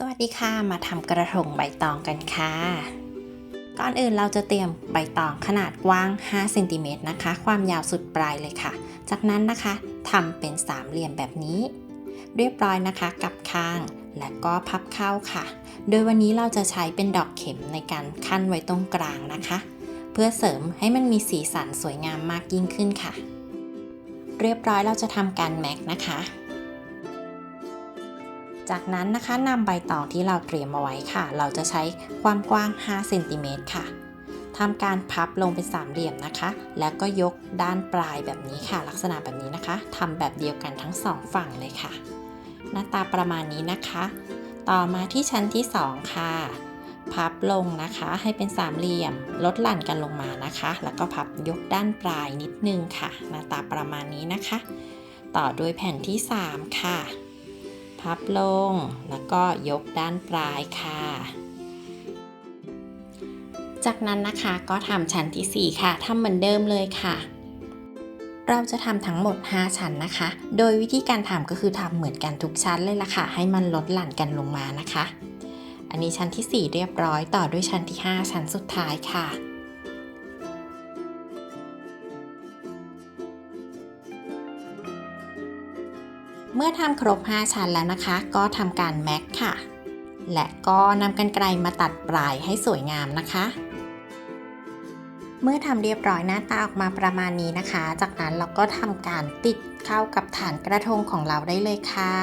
สวัสดีค่ะ มาทำกระทงใบตองกันค่ะ ก่อนอื่นเราจะเตรียมใบตองขนาดกว้าง 5 เซนติเมตรนะคะ ความยาวสุดปลายเลยค่ะ จากนั้นนะคะทำเป็นสามเหลี่ยมแบบนี้ เรียบร้อยนะคะกับข้าง และก็พับเข้าค่ะ โดยวันนี้เราจะใช้เป็นดอกเข็มในการขั้นไว้ตรงกลางนะคะ เพื่อเสริมให้มันมีสีสันสวยงามมากยิ่งขึ้นค่ะ เรียบร้อยเราจะทำการแม็กนะคะ จากนั้นนะคะนำใบตองที่เราเตรียมเอาไว้ค่ะ เราจะใช้ความกว้าง 5 เซนติเมตรค่ะทำการพับลงเป็นสามเหลี่ยมนะคะ แล้วก็ยกด้านปลายแบบนี้ค่ะ ลักษณะแบบนี้นะคะทำแบบเดียวกันทั้งสองฝั่งเลยค่ะ หน้าตาประมาณนี้นะคะ ต่อมาที่ชั้นที่ 2 ค่ะ พับลงนะคะให้เป็นสามเหลี่ยม ลดหลั่นกันลงมานะคะ แล้วก็พับยกด้านปลายนิดนึงค่ะ หน้าตาประมาณนี้นะคะ ต่อด้วยแผ่นที่ 3 ค่ะ พับลง แล้วก็ยกด้านปลายค่ะ จากนั้นนะคะก็ทำชั้นที่ 4 ค่ะทำเหมือนเดิมเลยค่ะ เราจะทำทั้งหมด 5 ชั้นนะคะ โดยวิธีการทำก็คือทำเหมือนกันทุกชั้นเลยล่ะค่ะ ให้มันลดหลั่นกันลงมานะคะ อันนี้ชั้นที่ 4 เรียบร้อยต่อด้วยชั้นที่ 5 ชั้นสุดท้ายค่ะ เมื่อทำครบ 5 ชั้นแล้วนะคะ ก็ทำการแม็กค่ะ และก็นำกันไกลมาตัดปลายให้สวยงามนะคะ เมื่อทำเรียบร้อยหน้าตาออกมาประมาณนี้นะคะ จากนั้นเราก็ทำการติดเข้ากับฐานกระทงของเราได้เลยค่ะ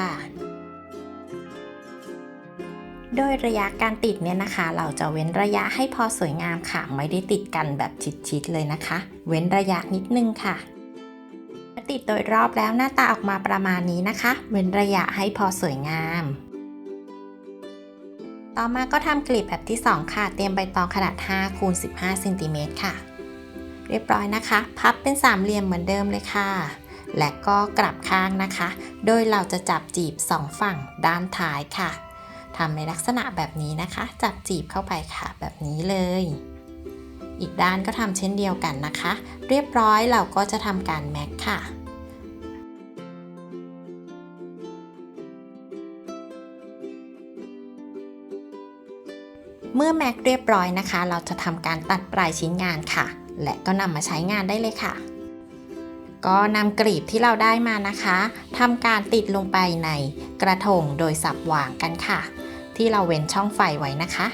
โดยระยะการติดเนี่ยนะคะ เราจะเว้นระยะให้พอสวยงามค่ะ ไม่ได้ติดกันแบบชิดๆเลยนะคะ เว้นระยะนิดนึงค่ะ ติดโดยรอบแล้วหน้าตาออกมาประมาณนี้นะคะ เว้นระยะให้พอสวยงาม ต่อมาก็ทำกลีบแบบที่ 2 ค่ะ เตรียมใบตองขนาด5คูณ15เซนติเมตรค่ะ เรียบร้อยนะคะ พับเป็นสามเหลี่ยมเหมือนเดิมเลยค่ะ และก็กลับข้างนะคะ โดยเราจะจับจีบสองฝั่งด้านท้ายค่ะทำในลักษณะแบบนี้นะคะ จับจีบเข้าไปค่ะแบบนี้เลย อีกด้านก็ทำเช่นเดียวกันนะคะ เรียบร้อยเราก็จะทำการแม็กค่ะ เมื่อแม็กเรียบร้อยนะคะ เราจะทำการตัดปลายชิ้นงานค่ะ และก็นำมาใช้งานได้เลยค่ะ ก็นำกลีบที่เราได้มานะคะทำการติดลงไปในกระทงโดยสับวางกันค่ะ ที่เราเว้นช่องไฟไว้นะคะ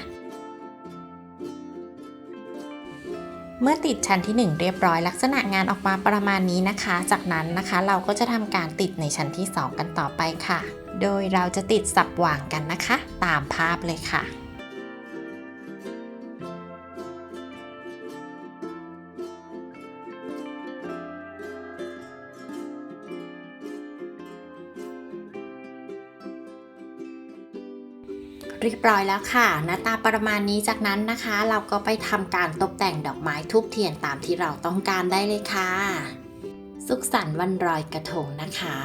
เมื่อติดชั้นที่ 1 เรียบร้อยลักษณะงานออกมาประมาณนี้นะคะ จากนั้นนะคะเราก็จะทำการติดในชั้นที่ 2 กันต่อไปค่ะ โดยเราจะติดสับวางกันนะคะ ตามภาพเลยค่ะ เรียบร้อยแล้วค่ะ หน้าตาประมาณนี้จากนั้นนะคะ เราก็ไปทำการตกแต่งดอกไม้ทูบเทียนตามที่เราต้องการได้เลยค่ะ สุขสันต์วันรอยกระทงนะคะ